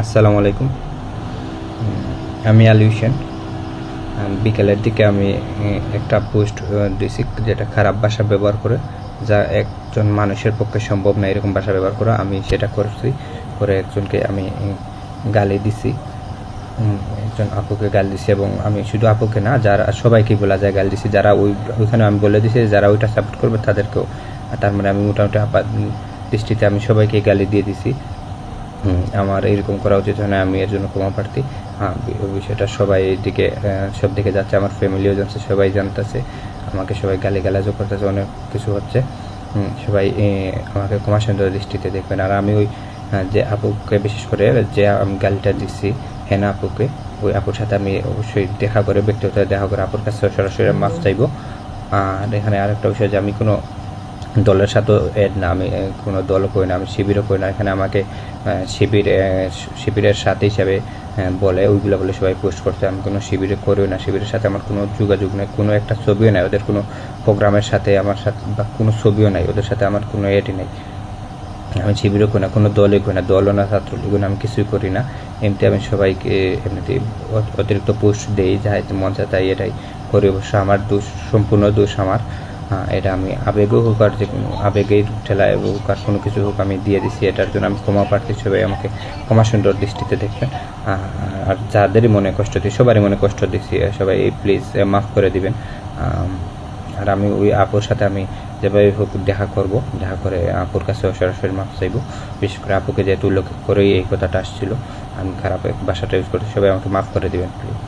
আসসালামু আলাইকুম। আমি আলী হোসেন। বিকেলের দিকে আমি একটা পোস্ট দিয়েছি যেটা খারাপ ভাষা ব্যবহার করে, যা একজন মানুষের পক্ষে সম্ভব না এরকম ভাষা ব্যবহার করা। আমি সেটা করছি, করে একজনকে আমি গালি দিছি। একজন আপুকে গাল দিছি এবং আমি শুধু আপুকে না, যারা, সবাইকে বলা যায় গাল দিছি। যারা ওই, ওইখানে আমি বলে দিছি, যারা ওইটা সাপোর্ট করবে তাদেরকেও তার মানে আমি মোটামুটি আপাত দৃষ্টিতে আমি সবাইকে গালি দিয়ে দিছি। আমার এরকম করা উচিত হয় না আমি এর জন্য ক্ষমা প্রার্থী। হ্যাঁ বিষয়টা সবাই দিকে সব দিকে যাচ্ছে আমার ফ্যামিলিও জানছে সবাই জানতেছে আমাকে সবাই গালি গালাজও করতেছে অনেক কিছু হচ্ছে। সবাই আমাকে ক্ষমা সুন্দর দৃষ্টিতে দেখবেন। আর আমি ওই যে আপুকে বিশেষ করে যে আমি গালিটা দিচ্ছি হেনা আপুকে ওই আপুর সাথে আমি অবশ্যই দেখা করে ব্যক্তিগত দেখা করে আপুর কাছে সরাসরি মাফ চাইব। আর এখানে আরেকটা বিষয় যে আমি কোনো দলের সাথে এর নামে কোনো দলও করি না, আমি শিবিরও করি না। এখানে আমাকে শিবির শিবিরের সাথে হিসাবে বলে, ওইগুলো বলে সবাই পোস্ট করতে আমি কোনো শিবিরে করিও না। শিবিরের সাথে আমার কোনো যোগাযোগ নেই, কোনো একটা ছবিও নাই। ওদের কোনো প্রোগ্রামের সাথে আমার সাথে বা কোনো ছবিও নাই। ওদের সাথে আমার কোনো এটি নেই। আমি শিবিরও করি না, কোনো দলই করি না। দলও না, ছাত্রলীগও না, আমি কিছুই করি না। এমনিতে আমি সবাইকে এমনিতে অতিরিক্ত পোস্ট দেই, যাই মন চায় তাই এটাই করি। অবশ্য আমার দোষ, সম্পূর্ণ দোষ আমার। হ্যাঁ, এটা আমি আবেগও হোক আর যে কোনো আবেগের ঠেলায় হোক আর কোনো কিছু হোক আমি দিয়ে দিছি এটার জন্য আমি ক্ষমা প্রার্থী সবাই আমাকে ক্ষমা সুন্দর দৃষ্টিতে দেখবেন। আর যাদেরই মনে কষ্ট দিই সবারই মনে কষ্ট দিচ্ছি সবাই প্লিজ মাফ করে দিবেন। আর আমি ওই আপুর সাথে আমি যেভাবে হোক দেখা করব দেখা করে আপুর কাছে সরাসরি মাফ চাইব। বিশেষ করে আপুকে যেহেতু উল্লেখ করেই এই কথাটা আসছিল আমি খারাপ বাসাটা ইউজ করতে সবাই আমাকে মাফ করে দিবেন প্লিজ